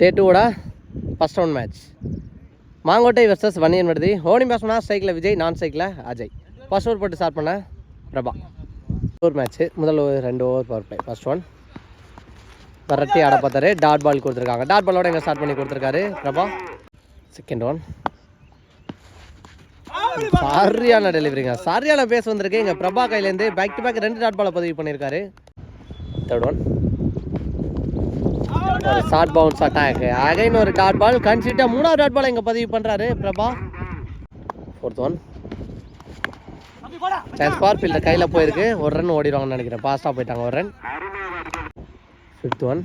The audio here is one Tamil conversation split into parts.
டே டூவோட first round match Mangottai versus Vanniyan Viduthi. ஓடி பேசணும்னா ஸ்ட்ரைக்கில் விஜய் நான் சைக்கிளில் அஜய். ஃபஸ்ட் ஓவர் போட்டு ஸ்டார்ட் பண்ண பிரபா. ஓவர் மேட்ச்சு முதல் ஓவர் ரெண்டு over power play first one வரட்டி ஆட பார்த்தாரு. டாட் பால் கொடுத்துருக்காங்க. டாட் பாலோட எங்கே ஸ்டார்ட் பண்ணி கொடுத்துருக்காரு பிரபா. செகண்ட் ஒன் சரியான டெலிவரிங்க சரியான பேஸ் வந்திருக்கு. எங்கள் பிரபா கையிலேருந்து பேக் டு பேக் ரெண்டு டாட் பாலை பதிவு பண்ணியிருக்காரு. தேர்ட் ஒன் ஒரு ஷார்ட் பவுன்ஸ் அட்டாக் அகைன் ஒரு டாட் பால் கன்சிட்டாக மூணாவது டாட் பால் இங்கே பதிவு பண்ணுறாரு Prabha. Fourth one chance for fielder கையில் போயிருக்கு. ஒரு ரன் ஓடிடுவாங்கன்னு நினைக்கிறேன். பாஸ்டாக போயிட்டாங்க ஒரு ரன் ஃபிஃப்த் ஒன்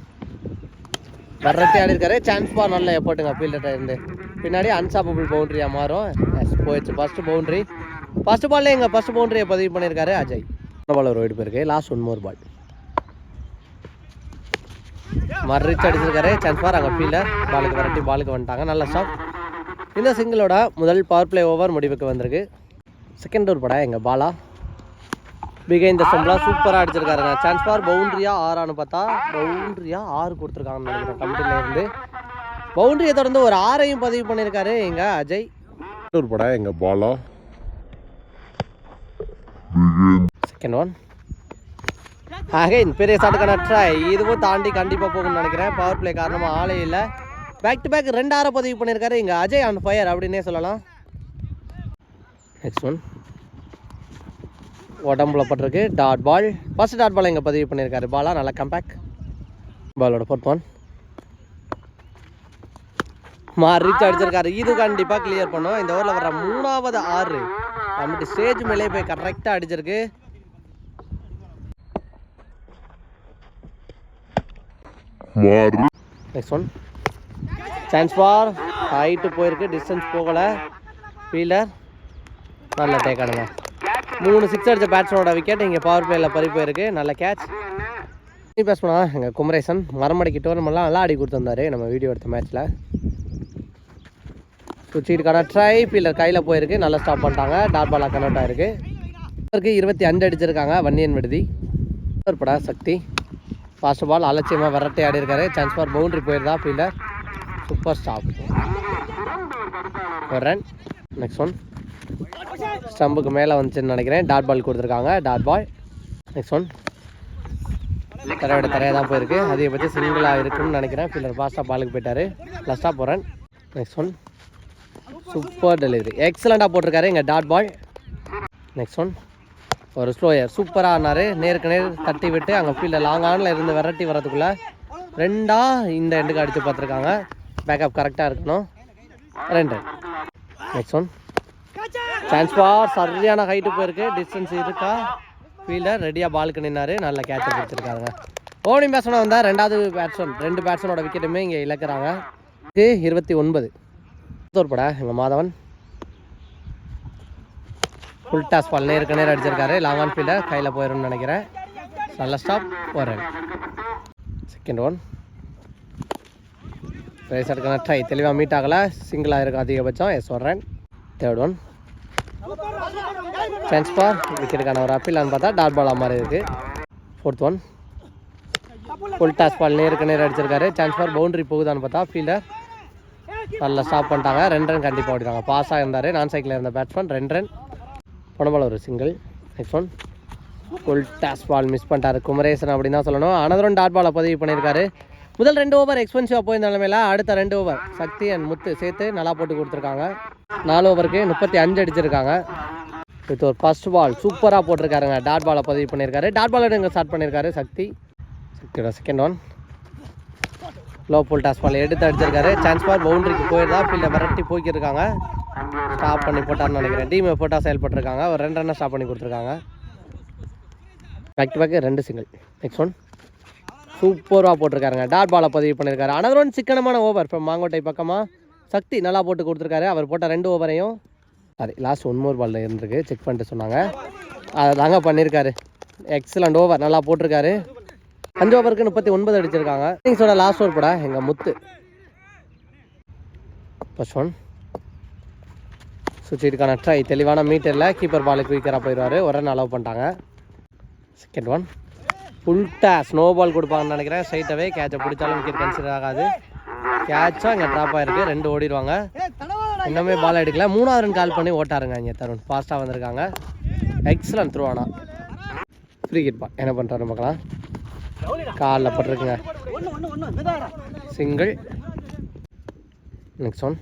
வர்றதே ஆடி இருக்காரு? சான்ஸ் பார் நல்ல எஃபர்ட்டுங்க ஃபீல்டர்கிட்ட இருந்து. பின்னாடி அன்சாப்பபிள் பவுண்டரியாக மாறும். எஸ் போயிடுச்சு. ஃபஸ்ட்டு பவுண்டரி ஃபர்ஸ்ட் பால்ல எங்கள் ஃபஸ்ட் பவுண்டரியை பதிவு பண்ணியிருக்காரு அஜய். பால் ஒரு ஓடி போயிருக்கு. லாஸ்ட் ஒன் மோர் பால் மறிச்சு அடிச்சிருக்காரு. சான்ஸ் பார் அங்கே ஃபீல்டர் பாலுக்கு விரட்டி பாலுக்கு வந்துட்டாங்க. நல்ல ஸ்டாப் இந்த சிங்கிளோட முதல் பவர் பிளே ஓவர் முடிவுக்கு வந்திருக்கு. செகண்ட் ஓவர் படா எங்கள் பாலா. பிகைன் இந்த ஸ்டம்பில் சூப்பராக அடிச்சிருக்காருங்க சான்ஸ் பார் பவுண்ட்ரியா ஆறான்னு பார்த்தா பவுண்ட்ரியா ஆறு கொடுத்துருக்காங்கன்னு நினைக்கிறேன் கமிட்டிலேருந்து இருந்து. தொடர்ந்து ஒரு ஆறையும் பதிவு பண்ணியிருக்காரு எங்கள் அஜய். ஒரு படம் எங்கள் பாலா செகண்ட் ஒன் அகைன் பெரிய சாட்டுக்கான ட்ரை இதுவும் தாண்டி கண்டிப்பாக போகணும்னு நினைக்கிறேன். பவர் பிளே காரணமாக ஆளே இல்லை. பேக் டு பேக் ரெண்டு பதிவு பண்ணியிருக்காரு இங்கே அஜய் ஆன் ஃபயர் அப்படின்னே சொல்லலாம். நெக்ஸ்ட் ஒன் உடம்புல பட்டிருக்கு. Dot ball first dot ball இங்கே பதிவு பண்ணியிருக்காரு. பாலா நல்லா கம்பேக் பாலோட ஃபோர்த் ஒன் மாறிச்சு அடிச்சிருக்காரு. இது கண்டிப்பாக கிளியர் பண்ணோம். இந்த ஓவரில் வர மூணாவது ஆறு. கமிட்டி ஸ்டேஜ் மேலே போய் கரெக்டாக அடிச்சிருக்கு. மாறு. Next one chance for height போயிருக்கு. டிஸ்டன்ஸ் போகலை. ஃபீல்டர் நல்ல டேக் ஆடுங்க மூணு சிக்ஸ் அடித்த பேட்ஸ்மேனோட விக்கெட் இங்கே பவர் பிளேயில் பறி போயிருக்கு. நல்ல கேட்ச் நீ பேட்ஸ்மேனா எங்கள் குமரேசன். மரமடைக்கு டோர்னமெண்ட்லாம் நல்லா ஆடி கொடுத்துருந்தாரு. நம்ம வீடியோ எடுத்த மேட்ச்சில் சுச்சிட்டுக்கான ட்ரை ஃபீல்டர் கையில் போயிருக்கு. நல்லா ஸ்டாப் பண்ணிட்டாங்க. டாட் பாலாக கன்வெர்ட் ஆயிருக்கு. இருபத்தி அஞ்சு அடிச்சிருக்காங்க. வன்னியன் விடுதி. படா சக்தி. ஃபாஸ்ட் பால் அலட்சியமாக விரட்டி ஆடி இருக்காரு சான்ஸ் ஃபார் பவுண்ட்ரி போயிருந்தா ஃபீல்டர் சூப்பர் ஸ்டாப் ஒரு ரன் நெக்ஸ்ட் ஒன் ஸ்டம்புக்கு மேலே வந்துச்சுன்னு நினைக்கிறேன். டாட் பால் கொடுத்துருக்காங்க. டாட் பால் நெக்ஸ்ட் ஒன் தரையோட தரையாக தான் போயிருக்கு. அதிகபட்சம் சிங்கிளாக இருக்குன்னு நினைக்கிறேன். ஃபீல்டர் ஃபாஸ்ட்டாக பாலுக்கு போயிட்டார். லாஸ்ட்டாக போகிறேன் நெக்ஸ்ட் ஒன் சூப்பர் டெலிவரி எக்ஸலண்ட்டாக போட்டிருக்காரு இங்கே டாட் பால் நெக்ஸ்ட் ஒன் ஒரு ஸ்லோயர் சூப்பராக ஆனார் நேருக்கு நேர் தட்டி விட்டு அங்கே ஃபீல்டில் லாங் ஆனில் இருந்து விரட்டி வரதுக்குள்ளே ரெண்டாக இந்த எண்டுக்கு அடித்து பார்த்துருக்காங்க. பேக்கப் கரெக்டாக இருக்கணும். ரெண்டு. நெக்ஸ்ட் ஒன் சான்ஸ் பார் சரியான ஹைட்டு போயிருக்கு. டிஸ்டன்ஸ் இருக்கா? ஃபீல்டர் ரெடியாக பாலுக்கு நின்னார். நல்ல கேட்ச் பிடிச்சிருக்காங்க ஓனிங் பேட்ஸ்மேன் வந்தால் ரெண்டாவது பேட்ஸ்மேன் ரெண்டு பேட்ஸ்மேனோட விக்கெட்டுமே இங்கே இழக்கிறாங்க. இது இருபத்தி ஒன்பது. தோற்பட எங்கள் மாதவன். ஃபுல் டாஸ் பால் நேருக்கு நேரம் அடிச்சிருக்காரு லாங் ஆன் ஃபீல்டர் கையில் போயிடும்னு நினைக்கிறேன். நல்ல ஸ்டாப் ஒரு செகண்ட் ஒன் ரைஸ் கனெக்ட் ட்ரை தெளிவாக மீட் ஆகலை. சிங்கிளாக இருக்கும் அதிகபட்சம். எஸ் சொல்கிறேன் தேர்ட் ஒன் சான்ஸ் விக்கெட்டுக்கான ஒரு அப்பீலான்னு பார்த்தா டாட் பாலாக மாதிரி இருக்குது fourth one full toss ball நேருக்கு நேர் அடிச்சிருக்காரு ட்ரான்ஸ்ஃபார் பவுண்ட்ரி பவுண்டரி போகுதான்னு பார்த்தா ஃபீல்டர் நல்லா ஸ்டாப் பண்ணிட்டாங்க. ரெண்டு ரன் கண்டிப்பாக ஓடிட்டாங்க பாஸாக இருந்தார் நான் சைக்கிளில் இருந்த பேட்ஸ்மேன் ரெண்டு ரன் பொனபால் ஒரு single next one full toss ball miss பண்ணிட்டாரு. குமரேசன் அப்படின்னு தான் சொல்லணும். அனதரும் டாட் பாலை பதிவு பண்ணியிருக்காரு. முதல் ரெண்டு ஓவர் எக்ஸ்பென்சிவாக போயிருந்த நிலமையில அடுத்த ரெண்டு ஓவர் சக்தி அண்ட் முத்து சேர்த்து நல்லா போட்டு கொடுத்துருக்காங்க. நாலு ஓவருக்கு முப்பத்தி அஞ்சு அடிச்சிருக்காங்க. வித் ஒரு ஃபர்ஸ்ட் பால் சூப்பராக போட்டிருக்காருங்க. டாட் பாலை பதிவு பண்ணியிருக்காரு. டாட் பாலோட இங்கே ஸ்டார்ட் பண்ணியிருக்காரு சக்தி. சக்தியோட second one low full toss ball எடுத்து அடிச்சிருக்காரு. சான்ஸ் பார் பவுண்டரிக்கு போயிருந்தா ஃபீல்டை விரட்டி போய்க்கிருக்காங்க ஸ்டாப் பண்ணி போட்டார்னு நினைக்கிறேன். டீம் போட்டால் செயல்பட்டுருக்காங்க. ஒரு ரெண்டு ரன்னை ஸ்டாப் பண்ணி கொடுத்துருக்காங்க. பேக் டு பேக் ரெண்டு சிங்கிள் நெக்ஸ்ட் ஒன் சூப்பராக போட்டிருக்காருங்க. டாட் பாலை பதிவு பண்ணியிருக்காரு அனதர் ஒன் சிக்கனமான ஓவர் இப்போ மாங்கோட்டை பக்கமாக சக்தி நல்லா போட்டு கொடுத்துருக்காரு. அவர் போட்ட ரெண்டு ஓவரையும் சாரி லாஸ்ட் ஒன் மோர் பாலில் இருந்திருக்கு. செக் பண்ணிட்டு சொன்னாங்க. அதை தாங்க பண்ணியிருக்காரு எக்ஸலண்ட் ஓவர் நல்லா போட்டிருக்காரு. அஞ்சு ஓவருக்கு முப்பத்தி ஒன்பது அடிச்சிருக்காங்க. இன்னிங்ஸோட லாஸ்ட் ஓவர் படா எங்கள் முத்து. ஃபர்ஸ்ட் ஒன் சுவிட்சுக்கான ட்ரை தெளிவான மீட்டரில் கீப்பர் பாலுக்கு வீக்கராக போயிடுவார். ஒரு ரன் அலோவ் பண்ணிட்டாங்க. Second one full snow ball கொடுப்பாங்கன்னு நினைக்கிறேன். ஸ்ட்ரைட்டாகவே கேட்சை பிடிச்சாலும் விக்கெட் கன்சிடர் ஆகாது. கேட்சும் இங்கே ட்ராப் ஆகிருக்கு ரெண்டு ஓடிடுவாங்க. இன்னுமே பால் எடுக்கல. மூணாவது ரன் கால் பண்ணி ஓட்டாருங்க இங்கே தருண். ஃபாஸ்ட்டாக வந்திருக்காங்க. எக்ஸலன்ட் த்ரூ ஆனால் ஃப்ரீ கிட் பால் என்ன பண்ணுறாரு பார்க்கலாம் காலில் பட்டிருக்குங்க சிங்கிள். Next one.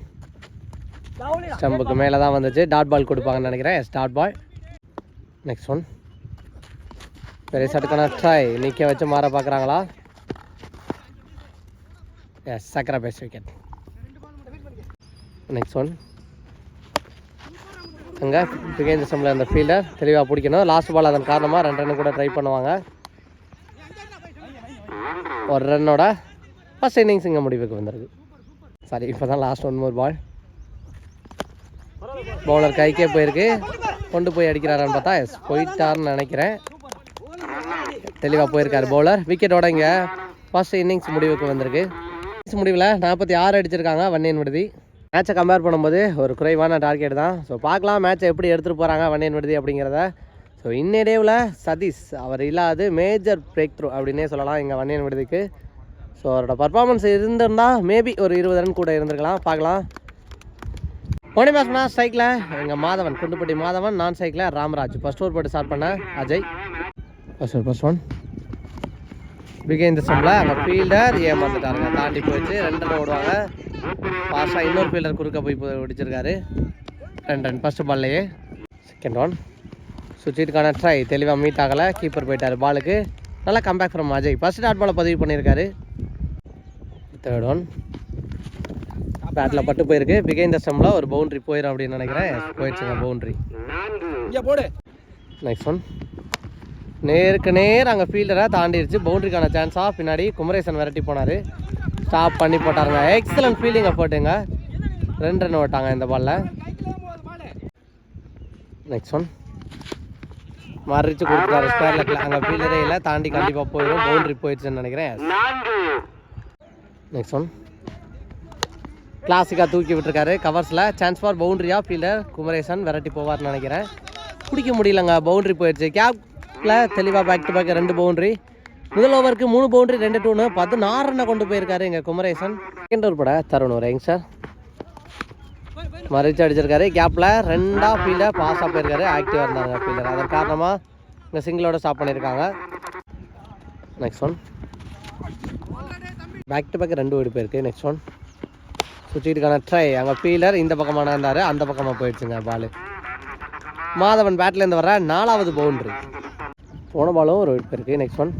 ஸ்டம்புக்கு மேலே தான் வந்துச்சு. டாட் பால் கொடுப்பாங்கன்னு நினைக்கிறேன். Yes dot ball next one பெரிய ட்ரை நிற்க வச்சு மாற பார்க்குறாங்களா எஸ் சக்கரை பேஸ் விக்கெட் நெக்ஸ்ட் ஒன் அங்கே பிகேந்திர சம்பளம் அந்த ஃபீல்டர் தெளிவாக பிடிக்கணும். லாஸ்ட் பால் அதன் காரணமாக ரெண்டு ரன் கூட ட்ரை பண்ணுவாங்க. ஒரு ரன்னோட ஃபஸ்ட் இன்னிங்ஸ் இங்கே முடிவுக்கு வந்திருக்கு. சாரி இப்போ தான் last one more ball bowler கைக்கே போயிருக்கு. கொண்டு போய் அடிக்கிறாரான்னு பார்த்தா எஸ் போயிட்டார்னு நினைக்கிறேன். தெளிவாக போயிருக்காரு பவுலர் விக்கெட்டோட இங்கே ஃபர்ஸ்ட் இன்னிங்ஸ் முடிவுக்கு வந்திருக்கு. இன்னிங்ஸ் முடிவில் நாற்பத்தி ஆறு அடிச்சிருக்காங்க வன்னியன் விடுதி. மேட்சை கம்பேர் பண்ணும்போது ஒரு குறைவான டார்கெட் தான். ஸோ பார்க்கலாம் மேட்சை எப்படி எடுத்துகிட்டு போகிறாங்க வன்னியன் விடுதி அப்படிங்கிறத ஸோ இன்னிடேவில் சதீஷ் அவர் இல்லாது மேஜர் பிரேக் த்ரூ அப்படின்னே சொல்லலாம் எங்கள் வன்னியன் விடுதிக்கு. ஸோ அவரோட பர்ஃபார்மன்ஸ் இருந்திருந்தால் மேபி ஒரு இருபது ரன் கூட இருந்திருக்கலாம். பார்க்கலாம். போனி மேட்ச்னா ஸ்ட்ரைக்கில் எங்கள் மாதவன் குண்டுப்பட்டி மாதவன் நான் ஸ்ட்ரைக்கில் ராமராஜ். ஃபஸ்ட் ஓவர் போட்டு ஸ்டார்ட் பண்ண Ajay. First one first one பிகேந்திர சம்பில் அங்கே ஃபீல்டர் ஏமாந்துட்டாருங்க. தாண்டி போயிடுச்சு. ரெண்டு ரன் ஓடுவாங்க. ஃபாஸ்ட்டாக இன்னொரு ஃபீல்டர் குறுக்க போய் போய் பிடிச்சிருக்காரு ரெண்டு ரன் ஃபஸ்ட்டு பால்லையே செகண்ட் ஒன் சுவிட்சுக்கான ட்ரை தெளிவாக மீட் ஆகலை. கீப்பர் போயிட்டார் பாலுக்கு நல்லா comeback from Ajay. First dot பாலை பதிவு பண்ணியிருக்காரு. தேர்ட் ஒன் பேட்டில் பட்டு போயிருக்கு. பிகைந்த ஸ்டம்பில் ஒரு பவுண்ட்ரி போயிடும் அப்படின்னு நினைக்கிறேன். போயிடுச்சுங்க பவுண்ட்ரி போடு. நெக்ஸ்ட் ஒன் நேருக்கு நேர் அங்கே ஃபீல்டரை தாண்டிடுச்சு பவுண்டரிக்கான சான்ஸாக பின்னாடி குமரேசன் விரட்டி போனார். ஸ்டாப் பண்ணி போட்டாருங்க. எக்ஸலன்ட் ஃபீல்டிங்கை போட்டுங்க ரெண்டு ரன் ஓட்டாங்க இந்த பாலில் நெக்ஸ்ட் ஒன் மறிச்சு கொடுத்துட்டாரு. ஸ்கொயர் லெக்கில் அங்கே ஃபீல்டரே இல்லை தாண்டி கண்டிப்பாக போயிடும் பவுண்டரி போயிடுச்சுன்னு நினைக்கிறேன். நெக்ஸ்ட் ஒன் கிளாசிக்காக தூக்கி விட்டுருக்காரு. கவர்ஸில் சான்ஸ் ஃபார் பவுண்டரியா ஃபீல்டர் குமரேசன் விரட்டி போவார்னு நினைக்கிறேன். பிடிக்க முடியலங்க பவுண்டரி போயிடுச்சு. கேப்பில் தெளிவாக பேக் டு பேக் ரெண்டு பவுண்டரி முதல் ஓவருக்கு மூணு பவுண்டரி ரெண்டு டூனு பதினாறு ரன்னை கொண்டு போயிருக்காரு எங்கள் குமரேசன். செகண்ட் ஓவர் பட தருண் ஒரு யங்ஸ்டர் மறைச்சு அடிச்சிருக்காரு. கேப்பில் ரெண்டாக ஃபீல்டர் பாஸாக போயிருக்காரு. ஆக்டிவாக இருந்தாங்க ஃபீல்டர் அதன் காரணமாக இங்கே சிங்கிளோட ஸ்டாப் பண்ணியிருக்காங்க. Next one back to back ரெண்டு ஓடி போயிருக்கு. நெக்ஸ்ட் ஒன் சுற்றிட்டுக்கான ட்ரை அங்கே ஃபீல்டர் இந்த பக்கமாக இருந்தார் அந்த பக்கமாக போயிடுச்சுங்க பால் மாதவன் பேட்லேருந்து வர நாலாவது பவுண்ட்ரி போன பாலும் ஒரு விட்டு இருக்குது நெக்ஸ்ட் ஒன்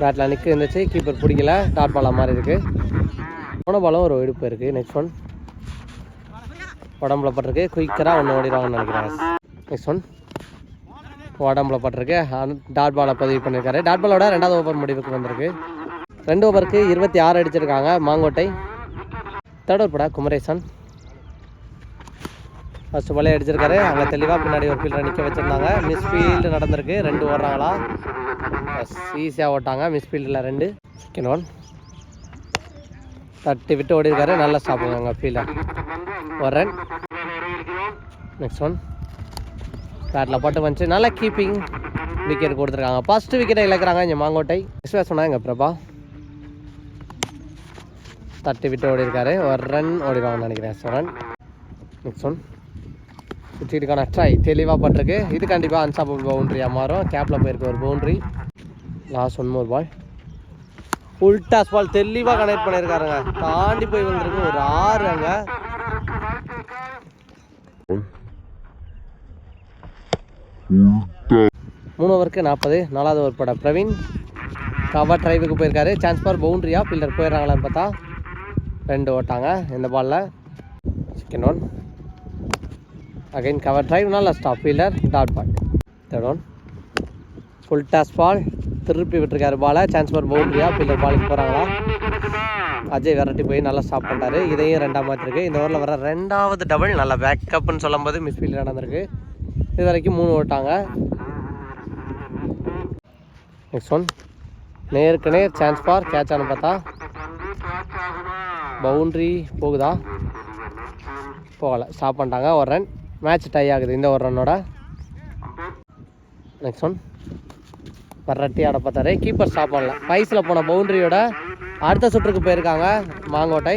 பேட்டில் நிற்க இருந்துச்சு. கீப்பர் பிடிக்கல. டாட் பாலாக மாதிரி இருக்குது போன பாலும் ஒரு இடுப்பு இருக்குது நெக்ஸ்ட் ஒன் உடம்புல பட்டிருக்கு குயிக்கராக ஒன்று ஓடிடுவாங்கன்னு நினைக்கிறேன். நெக்ஸ்ட் ஒன் உடம்புல பட்டிருக்கு டாட் பாலை பதிவு பண்ணியிருக்காரு. டாட் பாலோட ரெண்டாவது ஓவர் முடிவுக்கு வந்திருக்கு. ரெண்டு ஓவருக்கு இருபத்தி ஆறு அடிச்சிருக்காங்க. மாங்கோட்டை. தேர்ட் ஓவர் படா குமரேசன். ஃபர்ஸ்ட் பாலே அடிச்சிருக்காரு. அங்கே தெளிவாக பின்னாடி ஒரு ஃபீல்டரை நிற்க வச்சுருந்தாங்க. மிஸ் ஃபீல்டு நடந்திருக்கு. ரெண்டு ஓடுறாங்களா? ஈஸியாக ஓட்டாங்க. மிஸ் ஃபீல்டில் ரெண்டு. செகண்ட் ஒன் தட்டி விட்டு ஓடி இருக்காரு நல்லா சாப்பிடுவாங்க அங்கே ஃபீல்டர் ஒரு ரன் நெக்ஸ்ட் ஒன் பேட்டில் பட்டு வந்துச்சு. நல்லா கீப்பிங் விக்கெட் கொடுத்துருக்காங்க. ஃபர்ஸ்ட் விக்கெட்டை இழக்கிறாங்க இங்கே மாங்கோட்டை. விஸ்வாஸ் சொன்னாங்க பிரபா. தட்டி விட்டு ஓடி இருக்காரு ஒரு ரன் ஓடிடுவாங்கன்னு நினைக்கிறேன் ஸோ நெக்ஸ்ட் ஒன் சுற்றிட்டுக்கான ட்ரை தெளிவாக பட்டிருக்கு. இது கண்டிப்பாக அன்சாப்பிள் பவுண்ட்ரியாக மாறும். கேப்பில் போயிருக்கு ஒரு boundary last one more ball full toss ball தெளிவாக கனெக்ட் பண்ணியிருக்காருங்க. தாண்டி போய் வந்திருக்கு ஒரு ஆறு அங்கே. மூணு ஓவருக்கு நாற்பது நாலாவது ஓவர் பட பிரவீன் கவர் ட்ரைவுக்கு போயிருக்காரு. சான்ஸ் ஃபார் பவுண்ட்ரியா ஃபீல்டர் போயிடுறாங்களான்னு பார்த்தா ரெண்டு ஓட்டாங்க இந்த பாலில் second one again cover drive நல்ல stop fielder dot ball third one full toss ball திருப்பி விட்டுருக்காரு பாலை. சான்ஸ் ஃபார் பவுண்ட்ரியா பில்லர் பாலுக்கு போகிறாங்களா அஜய் விரட்டி போய் நல்லா ஸ்டாப் பண்ணிட்டாரு. இதையும் ரெண்டாம் மாற்றிருக்கு இந்த ஓவரில் வர ரெண்டாவது டபுள் நல்லா பேக்கப்னு சொல்லும்போது மிஸ் ஃபீல்டு நடந்திருக்கு. இது வரைக்கும் மூணு ஓட்டாங்க. நெக்ஸ்ட் ஒன் நேருக்கு நேர் சான்ஸ் ஃபார் கேட்ச் ஆன பார்த்தா பவுண்ட்ரி போகுதா? போகலை. ஸ்டாப் பண்ணிட்டாங்க. ஒரு ரன் மேட்ச் டை ஆகுது. இந்த ஒரு ரன்னோட நெக்ஸ்ட் ஒன் பர்ரட்டி ஆட பார்த்தாரு. கீப்பர் ஸ்டாப் பண்ணல பைஸில் போன பவுண்டரியோட அடுத்த சுற்றுக்கு போயிருக்காங்க மாங்கோட்டை.